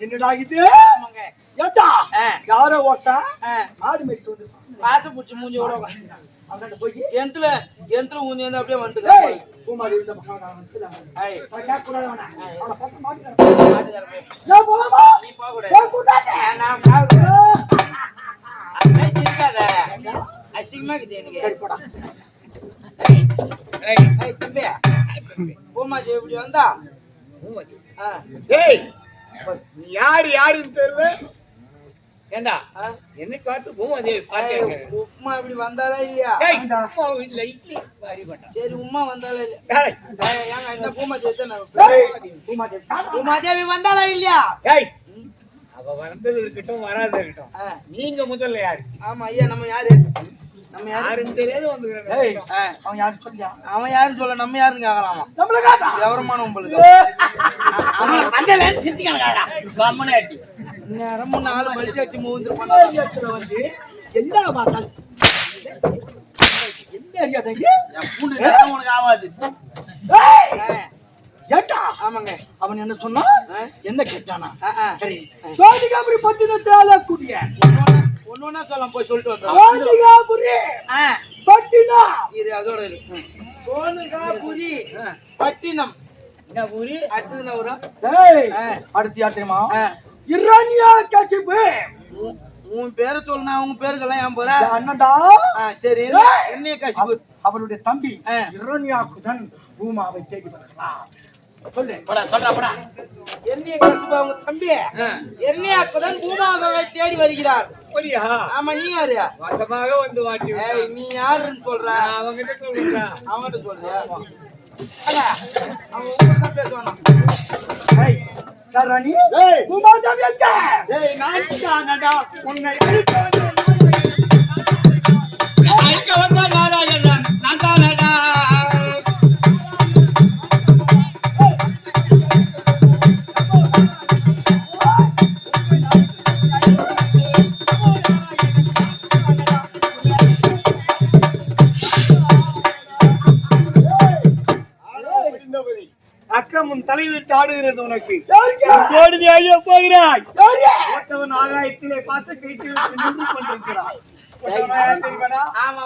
என்னடா இது? ஏட்டா. யாரோ ஓட்டா மாடு மேய்ச்சிட்டு வந்து பாச பூச்சி மூஞ்சி விட அவன்கிட்ட போய் வந்து அப்படியே ஏய், வந்துட்டு பூமாரி இந்த பக்கம். ஐய். அவனை போலாமா? நீ போக கூடாது? நான் சிரிக்காத. அசிங்கமா எனக்கு. சரி, போடா. ஏய், ஏய், ஏய், தம்பி. பூமாஜி இப்படி வந்தா? ஆ, டேய் நீ யாரு யாருன்னு தெரியல. ஏண்டா. என்ன பார்த்து ஏய், பாத்து உப்மா இப்படி வந்தாலா இல்லையா? இட்லி சரி உமா வந்தாலா இல்லையா? ஏய், இந்த ஏய், பூமாரி, சாப்பிடு. பூமாதேவி வந்தாலா இல்லையா? டேய் அவ வந்தது இருக்கட்டும் வராது இருக்கட்டும். நீங்க முதல்ல யாரு? ஆமா ஐயா நம்ம யாரு? நம்ம யாரு? யாருன்னு தெரியாது ஏய், வந்து ஆ, அவன் யாருன்னு சொல்லியா? அவன் யாருன்னு சொல்ல நம்ம யாருன்னு கேக்கலாமா? நம்மள காட்டா. விவரமான உங்களுக்கு. நேரம் நாலு மணிக்கு வச்சு மூந்துருப்பான் ஏய், இடத்துல வந்து. என்ன பார்த்தாலும்? என்ன ஏரியா தங்கி? பூண்டு நேரம் உனக்கு ஆகாது. ஏட்டா, ஆமாங்க. அவன் என்ன சொன்னா? ஆ, என்ன கேட்டானா. சரி. சோதிகாபுரி பட்டினத்தால கூடிய ஒண்ணு ஒண்ணு ஒண்ணா சொல்ல போய் சொல்லிட்டு வந்துடுறோம் சோதிகாபுரி. ஆ, பட்டினம். இரு அதோட இரு. சோனுகாபுரி பட்டினம். என்ன ஊரு? அடுத்தது என்ன வரும் ஏய். அடுத்து யார் தெரியுமா? இரண்யா கசிபு உன்- உன் பேரை சொல்லணும் உங்க பேருக்கெல்லாம் ஏன் போற? அண்ணன்டா. சரி கசிப்பு. அவளுடைய தம்பி. இரண்யாக்குதன் பூமாவை தேடி வருகிறான் சொல்லு. என்னைய கசிப்பு அவங்க தம்பி? என்னைய அப்பதான் பூமாதவை தேடி வருகிறார். அப்படியா ஆமா நீ யாரு? வசமாக வந்து ஏய், நீ யாருன்னு சொல்ற? அவங்கிட்ட சொல்லுங்க அவன்கிட்ட சொல்றியா? உன்னை அழிக்க வந்த நாராயணன் தலைவிட்டு ஆடுகிறது உனக்கு? கோடி அழிய போகிறாய்? போட்டவன் ஆகாயத்திலே பாச கைத்து நின்று கொண்டிருக்கிறான். போட்டவன் யார் தெரியுமாடா? ஆமா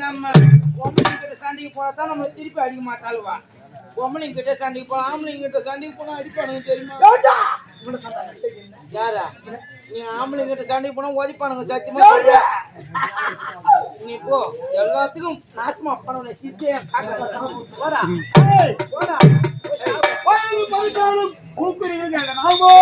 நம்ம பொம்பளைங்க கிட்ட சண்டைக்கு போனாதான் நம்ம திருப்பி அடிக்க மாட்டாளுவா பொம்பளைங்க கிட்ட சண்டைக்கு போனா ஆம்பளைங்க கிட்ட சண்டைக்கு போனா அடிப்பானுங்க தெரியுமா யாரா நீ ஆம்பளைங்க கிட்ட சண்டைக்கு போனா உதைப்பானுங்க சத்தியமா நீ போ எல்லாத்துக்கும் நாசமா பண்ணவன சித்தே போடா போடா பத்து நாமோ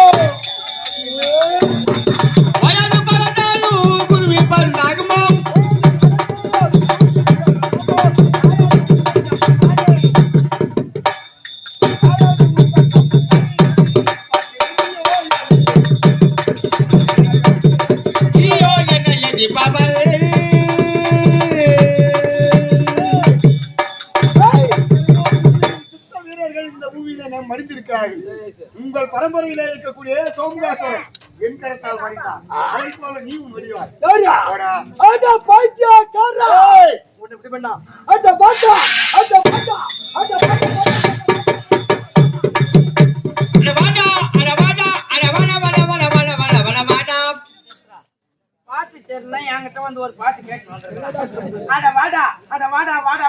பரம்பரையிலே இருக்கக்கூடிய சோமகாசுரன் என் கரத்தால் மடித்தான் அதை போல நீயும்? போடா. அட பைத்தியக்காரா! உன்னை இப்படி பண்ணா? அட பாட்டா! அட பாட்டா! அட பாட்டா! தெரியல என்கிட்ட வந்து ஒரு கேட்டு அட வாடா அட வாடா வாடா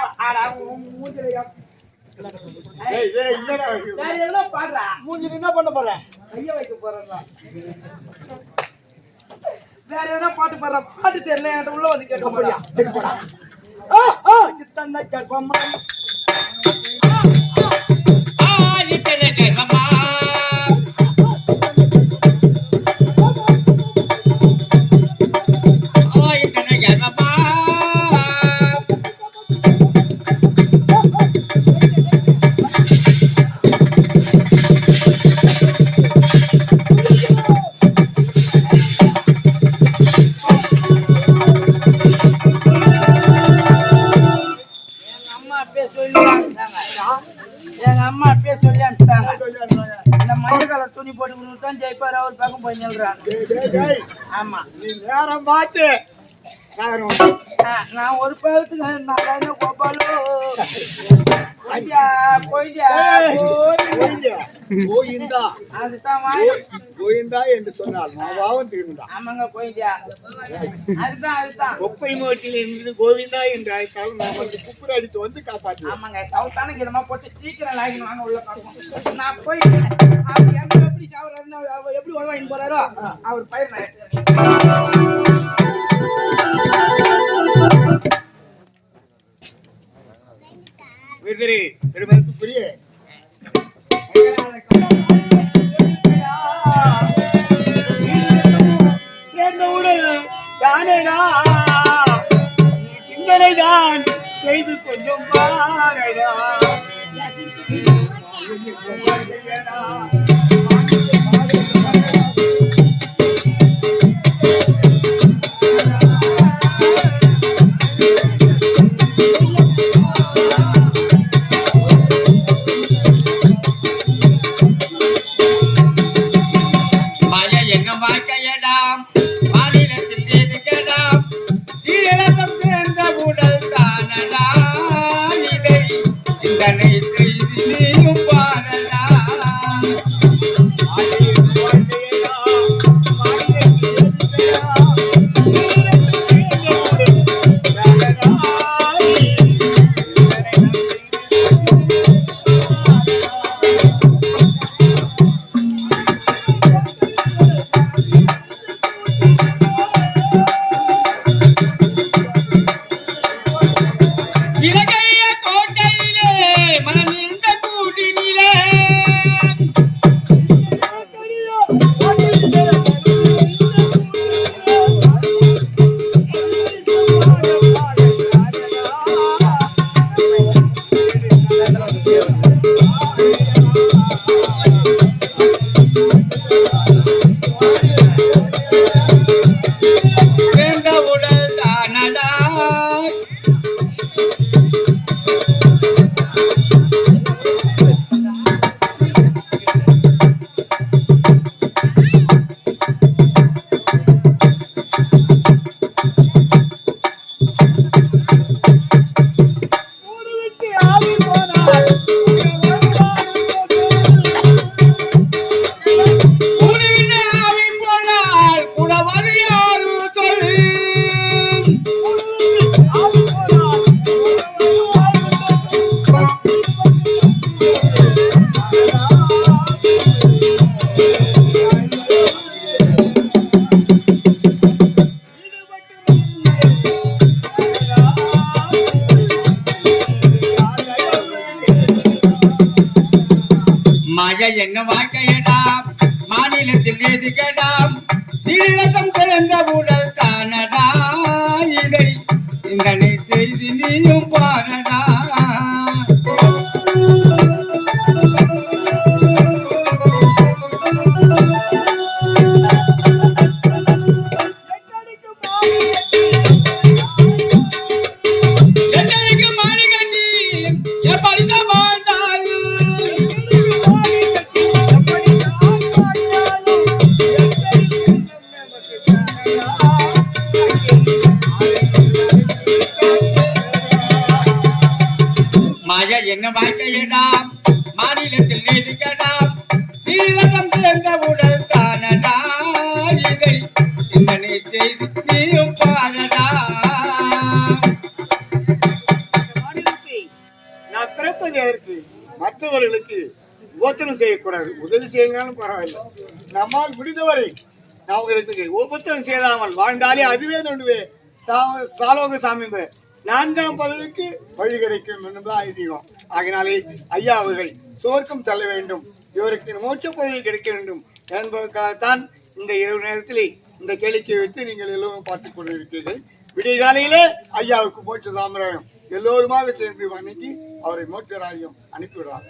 மூஞ்சி என்ன பண்ண போற கைய வைக்க போறேன் வேற எதனா பாட்டு பாடுற? பாட்டு தெரியல என்கிட்ட உள்ள வந்து அப்படியா போறியா சரி போடா. இத்தனை துணி போட்டு கொடுத்து தான் ஜெயிப்பார். அவர் பக்கம் போய் நில்றாங்க. ஆமா. நீ நேரம் பார்த்து நான் ஒரு பழத்துக்கு நான் என்ன கோபாலு போய்டியா போய்டியா ஏய், போய் கோயிந்தா, கோயிந்தா, கோயிந்தா என்று சொன்னால் மாவாவும் திரும்பிடா ஆமாங்க போய்டியா அதுதான் அதுதான். கொப்பை மோட்டில் இருந்து கோவிந்தா என்று அழைத்தால் நாம் வந்து குப்புற அடித்து வந்து காப்பாற்றுவோம் ஆமாங்க சவுத்தான கிரமா போட்டு சீக்கிரம் லாகின் வாங்க உள்ள பார்ப்போம். நான் போய் அவர் எப்படி சாவறாருன்னு எப்படி உதவாயின் போறாரோ அவர் பயிர் நான் விருதுரி பெருமதிப்புக்குரிய சேர்ந்தவுடன் தானேடா செய்து கொஞ்சம் பாரடா மாய என்ன வாழ்க்கையடாம்? மாநிலத்தில் எதுக்கடாம்? சீரகம் திறந்த உடல் தானடா? இதை இந்த செய்தி நீயும் பாரு மாய என்ன வாழ்க்கையடாம் மாநிலத்தில் எதுக்கடாம் சீரகம் சேர்ந்த உடல் தானடா? இதை சிந்தனை செய்து நீயும் பாடடா. நான் பிறப்ப மற்றவர்களுக்கு உபத்திரம் செய்யக்கூடாது. உதவி செய்யுங்கன்னு பரவாயில்லை. நம்மால் முடிந்தவரை அவங்களுக்கு உபத்திரம் செய்யாமல் வாழ்ந்தாலே அதுவே நடுவே சாலோக சாமி நான்காம் பதவிக்கு வழி கிடைக்கும் என்பதுதான் ஐதீகம். ஆகினாலே ஐயா அவர்கள் சுவர்க்கம் தள்ள வேண்டும். இவருக்கு மோட்ச பதவி கிடைக்க வேண்டும் என்பதற்காகத்தான் இந்த இரவு நேரத்திலே இந்த கேளிக்கை வைத்து நீங்கள் எல்லோரும் பார்த்துக் கொண்டிருக்கிறீர்கள். விடிய காலையிலே ஐயாவுக்கு மோட்ச சாம்ராயம் எல்லோருமாக சேர்ந்து வணங்கி அவரை மோட்ச ராஜ்யம் அனுப்பிவிடுவார்